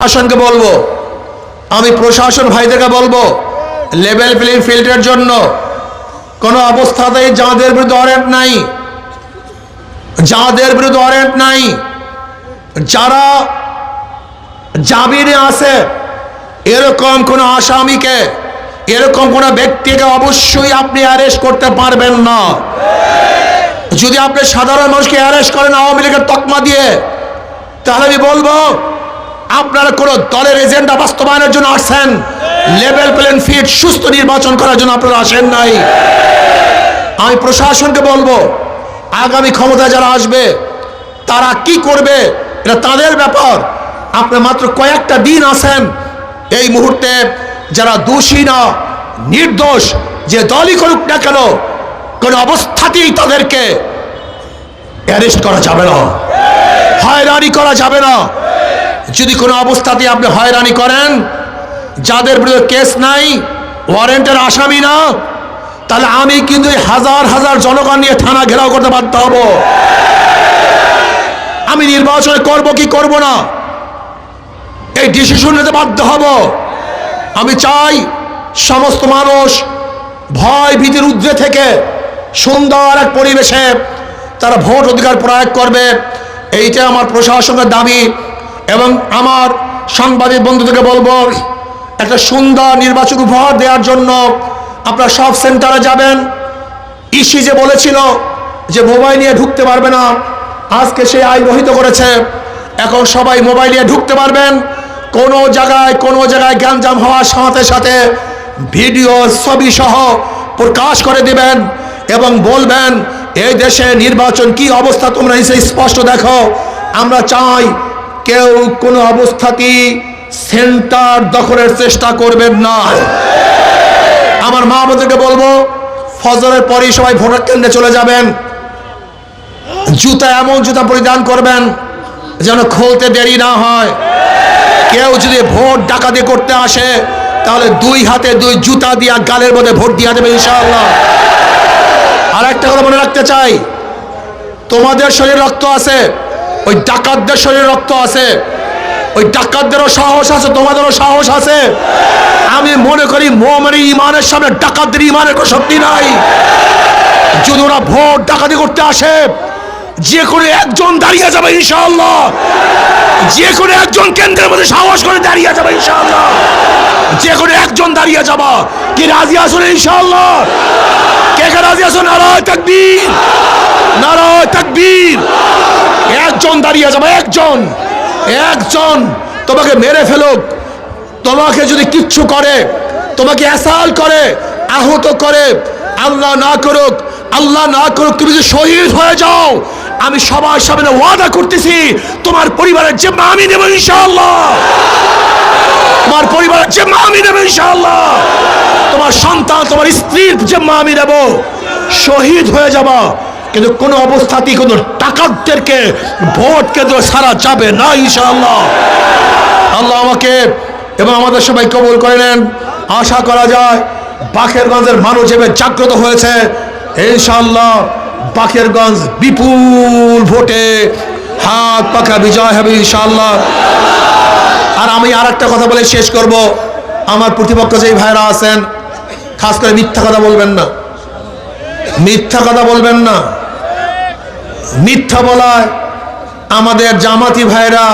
প্রশাসনকে বলব, আমি প্রশাসন ভাইদেরকে বলব, লেভেল প্লেইং ফিল্ডের জন্য কোনো অবস্থাতেই যাদের বিরুদ্ধে ওয়ারেন্ট নাই, যাদের বিরুদ্ধে ওয়ারেন্ট নাই, যারা জামিনে আছে, এরকম কোনো আসামিকে, এরকম কোনো ব্যক্তিকে অবশ্যই আপনি অ্যারেস্ট করতে পারবেন না। যদি আপনি সাধারণ মানুষকে অ্যারেস্ট করেন, আওয়ামী লীগের তকমা দিয়ে, তাহলে আমি বলব আপনারা কোনো দলের এজেন্ডা বাস্তবায়নের জন্য আসছেন? লেভেল প্লেন ফিট সুস্থ নির্বাচন করার জন্য আপনারা আসেন নাই? আমি প্রশাসনকে বলব, আগামী ক্ষমতা যারা আসবে, তারা কি করবে? এটা তাদের ব্যাপার। আপনার মাত্র কয়েকটা দিন আছেন। এই মুহূর্তে যারা দোষী না, নির্দোষ, যে দলই করুক না কেন, কোনো অবস্থাতেই তাদেরকে অ্যারেস্ট করা যাবে না। হয়রানি করা যাবে না। যদি কোনো অবস্থাতে আপনি হয়রানি করেন, যাদের বিরুদ্ধে কেস নাই, ওয়ারেন্টের আসামি না, তাহলে আমি কিন্তু হাজার হাজার জনগণ নিয়ে থানা ঘেরাও করতে বাধ্য হব। আমি নির্বাচন করব কি করব না, এই ডিসিশন নিতে বাধ্য হব। আমি চাই সমস্ত মানুষ ভয়, ভীতির ঊর্ধ্বে থেকে সুন্দর এক পরিবেশে তারা ভোট অধিকার প্রয়োগ করবে। এইটা আমার প্রশাসনের দাবি। এবং আমার সাংবাদিক বন্ধুদেরকে বলব, একটা সুন্দর নির্বাচন উপহার দেওয়ার জন্য আপনারা সব সেন্টারে যাবেন। ইসি যে বলেছিল যে মোবাইল নিয়ে ঢুকতে পারবে না, আজকে সে আইন রহিত করেছে। এখন সবাই মোবাইল নিয়ে ঢুকতে পারবেন। কোনো জায়গায় কোনো জায়গায় গ্যাঞ্জাম হওয়ার সাথে সাথে ভিডিও, ছবি সহ প্রকাশ করে দিবেন এবং বলবেন, এই দেশে নির্বাচন কি অবস্থা? তোমরা এসে স্পষ্ট দেখো। আমরা চাই কেউ কোনো অবস্থাতেই সেন্টার দখলের চেষ্টা করবেন না। আমার মা আমাদেরকে বলব, ফজরের পরেই সবাই ভোটার কেন্দ্রে চলে যাবেন। জুতা এমন জুতা পরিধান করবেন যেন খুলতে দেরি না হয়। কেউ যদি ভোট ডাকাতি করতে আসে, তাহলে দুই হাতে দুই জুতা দিয়া গালের মধ্যে ভোট দিয়া দেবে ইনশাআল্লাহ। আর একটা কথা মনে রাখতে চাই, তোমাদের শরীরে রক্ত আছে ওই ডাকাতদের শরীরে রক্ত আছে। ওই ডাকাতদেরও সাহস আছে, তোমাদেরও সাহস আছে। আমি মনে করি মোমের ইমানের সামনে ডাকাতদের ইমানের কোনো শক্তি নাই। যদি ওরা ভোট ডাকাতি করতে আসে, যে কোনো একজন দাঁড়িয়ে যাবে ইনশাআল্লাহ। যে কোনো একজন কেন্দ্রের মধ্যে সাহস করে দাঁড়িয়ে যাবে ইনশাআল্লাহ। যে কোনো একজন দাঁড়িয়ে যাবা। কি রাজি আসুন ইনশাআল্লাহ? কে কে রাজি আসুন দাঁড়িয়ে যাবে। একজন একজন তোমাকে মেরে ফেলুক। তোমাকে যদি কিচ্ছু করে, তোমাকে অ্যাসাল করে, আহত করে, আল্লাহ না করুক, আল্লাহ না করুক, তুমি যদি শহীদ হয়ে যাও, আমি সবার সামনে ওয়াদা করতেছি, তোমার পরিবারের যে আমি নেব ইনশাআল্লাহ। তোমার পরিবারের যে আমি নেব ইনশাআল্লাহ। তোমার সন্তান, তোমার স্ত্রীর যে আমি নেব। শহীদ হয়ে যাবা। কিন্তু কোনো অবস্থাতেই কোনো টাকাদেরকে ভোট কেন্দ্র সারা যাবে না, ইনশাআল্লাহ। আল্লাহ আমাকে এবং আমাদের সবাই কবুল করে নেন। আশা করা যায় বাখেরগঞ্জের মানুষ এবার জাগ্রত হয়েছে। ইনশাআল্লাহ বাখেরগঞ্জ বিপুল ভোটে হাত পাখা বিজয় হবে, ইনশাআল্লাহ। আর আমি আর একটা কথা বলে শেষ করব। আমার প্রতিপক্ষ যেই ভাইরা আছেন, খাস করে মিথ্যা কথা বলবেন না। মিথ্যা কথা বলবেন না। মিথ্যা বলায় আমাদের জামাতি ভাইরা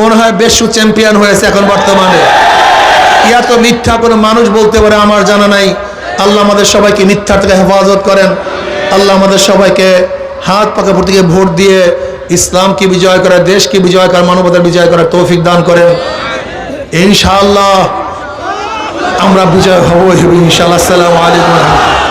মনে হয় বেশু চ্যাম্পিয়ন হয়েছে এখন বর্তমানে। ইয়া তো মিথ্যা কোনো মানুষ বলতে পারে, আমার জানা নাই। আল্লাহ আমাদের সবাইকে মিথ্যা থেকে হেফাজত করেন। আল্লাহ আমাদের সবাইকে হাত পাকা প্রতীকে ভোট দিয়ে ইসলামকে বিজয় করার, দেশকে বিজয় করার, মানবতার বিজয় করার তৌফিক দান করেন। ইনশাআল্লাহ আমরা বিজয় হব ইনশাআল্লাহ। আসসালামু আলাইকুম।